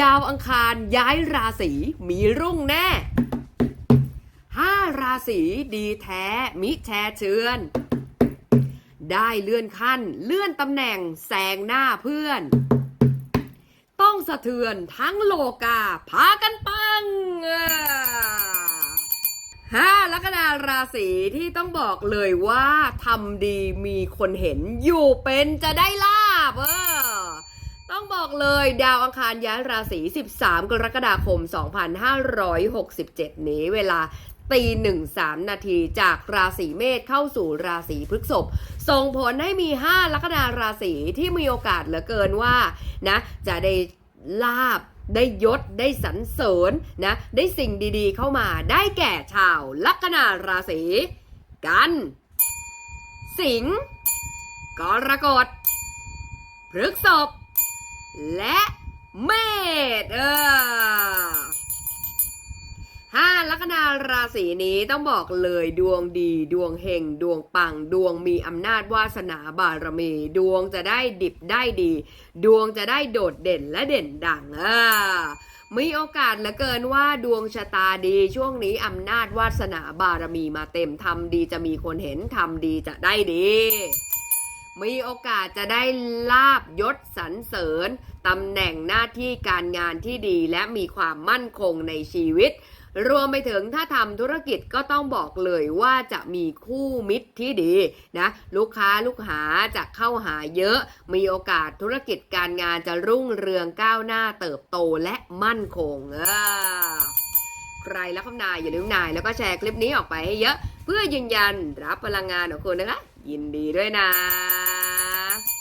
ดาวอังคารย้ายราศีมีรุ่งแน่ห้าราศีดีแท้ มิแชเชือน ได้เลื่อนขั้น เลื่อนตำแหน่งแซงหน้าเพื่อน ต้องสะเทือนทั้งโลกา พากันปังอะห้าลัคนาราศีที่ต้องบอกเลยว่าทำดีมีคนเห็นอยู่เป็นจะได้ลาบเออต้อ บอกเลยดาวอังคารย้ายราศี 13 กรกฎาคม 2567 นี้เวลาตีหนึ่งสามนาทีจากราศีเมษเข้าสู่ราศีพฤษภส่งผลให้มี 5 ลัคนาราศีที่มีโอกาสเหลือเกินว่านะจะได้ลาบได้ยศได้สรรเสริญนะได้สิ่งดีๆเข้ามาได้แก่ชาวลัคนาราศี กัน สิงห์กรกฎพฤษภ และเมษเออห้าลัคนาราศีนี้ต้องบอกเลยดวงดี ดวงเฮงดวงปัง ดวงมีอำนาจวาสนาบารมี ดวงจะได้ดิบได้ดี ดวงจะได้โดดเด่นและเด่นดังเออมีโอกาสเหลือเกินว่าดวงชะตาดีช่วงนี้อำนาจวาสนาบารมีมาเต็มทำดีจะมีคนเห็นทำดีจะได้ดี มีโอกาสจะได้ลาบยศสรรเสริญตำแหน่งหน้าที่การงานที่ดีและมีความมั่นคงในชีวิต รวมไปถึงถ้าทำธุรกิจก็ต้องบอกเลยว่าจะมีคู่มิตรที่ดีนะลูกค้าลูกหาจะเข้าหาเยอะ มีโอกาสธุรกิจการงานจะรุ่งเรืองก้าวหน้าเติบโตและมั่นคงเออใครแล้วคำนายอย่าลืมนายแล้วก็แชร์คลิปนี้ออกไปให้เยอะ เพื่อยืนยันรับพลังงานของคุณนะคะยินดีด้วยนะ